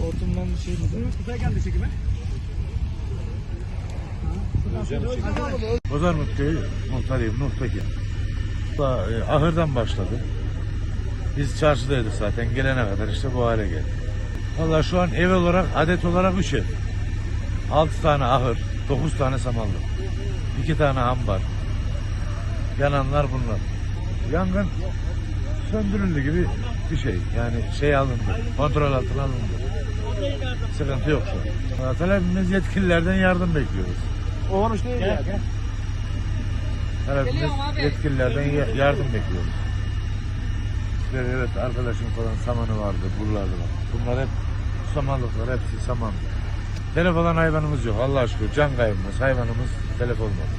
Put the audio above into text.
Hortumdan bir şey mi? Kıza geldi çekime. Pazar Mutluyum, Muhtarıyım, Muhtarıyım ahırdan başladı. Biz çarşıdaydık zaten gelene kadar işte bu hale geldi. Valla şu an ev olarak adet olarak 3 ev. 6 tane ahır, 9 tane samanlık, 2 tane ambar. Yananlar bunlar. Yangın söndürüldü gibi bir şey. Yani şey alındı, kontrol altına alındı. Sıkıntı yok şu an. Talebimiz yetkililerden yardım bekliyoruz. O olmuş değil ya. Talebimiz yetkililerden ya- yardım bekliyoruz. İşte evet arkadaşım falan samanı vardı, buralarda var. Bunlar hep samanlıklar, hepsi saman. Telef olan hayvanımız yok. Allah aşkına can kaybımız, hayvanımız telef olmadı.